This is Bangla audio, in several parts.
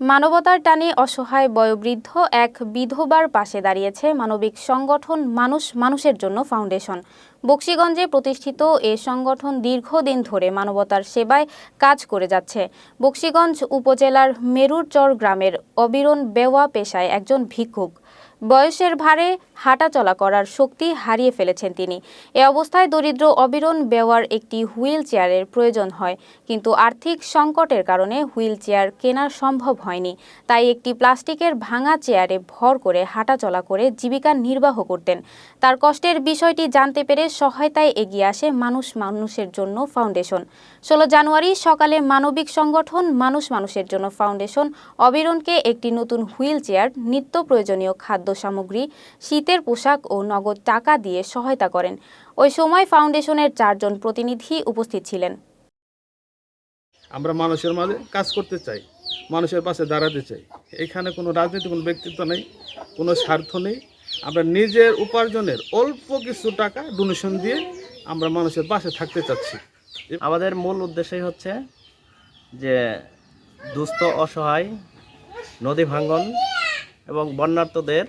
মানবতার টানে অসহায় বয়োবৃদ্ধ এক বিধবার পাশে দাঁড়িয়েছে মানবিক সংগঠন মানুষ মানুষের জন্য ফাউন্ডেশন। বক্সিগঞ্জে প্রতিষ্ঠিত এ সংগঠন দীর্ঘদিন ধরে মানবতার সেবায় কাজ করে যাচ্ছে। বক্সিগঞ্জ উপজেলার মেরুরচর গ্রামের অবিরণ বেওয়া পেশায় একজন ভিক্ষুক। বয়সের ভারে হাঁটাচলা করার শক্তি হারিয়ে ফেলেছেন তিনি। এ অবস্থায় দরিদ্র অবিরণ বেওয়ার একটি হুইল চেয়ারের প্রয়োজন হয়, কিন্তু আর্থিক সংকটের কারণে হুইল চেয়ার কেনা সম্ভব হয়নি। তাই একটি প্লাস্টিকের ভাঙা চেয়ারে ভর করে হাঁটাচলা করে জীবিকা নির্বাহ করতেন। তার কষ্টের বিষয়টি জানতে পেরে সহায়তায় এগিয়ে আসে মানুষ মানুষের জন্য ফাউন্ডেশন। ষোলো জানুয়ারি সকালে মানবিক সংগঠন মানুষ মানুষের জন্য ফাউন্ডেশন অবিরণকে একটি নতুন হুইল চেয়ার, নিত্য প্রয়োজনীয় খাদ্য সামগ্রী, শীতের পোশাক ও নগদ টাকা দিয়ে সহায়তা করেন। ওই সময় ফাউন্ডেশনের চারজন প্রতিনিধি উপস্থিত ছিলেন। আমরা মানুষের মাঝে কাজ করতে চাই, মানুষের পাশে দাঁড়াতে চাই। এখানে কোনো রাজনীতি কোনো ব্যক্তিত্ব নেই, কোনো স্বার্থ নেই। আমরা নিজের উপার্জনের অল্প কিছু টাকা ডোনেশন দিয়ে আমরা মানুষের পাশে থাকতে চাচ্ছি। আমাদের মূল উদ্দেশ্যই হচ্ছে যে দুস্থ, অসহায়, নদী ভাঙ্গন এবং বন্যার্থদের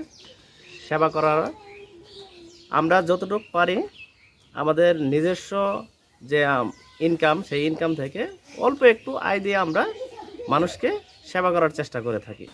সেবা করার আমরা যতটুকু পারি আমাদের নিজস্ব যে ইনকাম সেই ইনকাম থেকে অল্প একটু আয় দিয়ে আমরা মানুষকে সেবা করার চেষ্টা করে থাকি।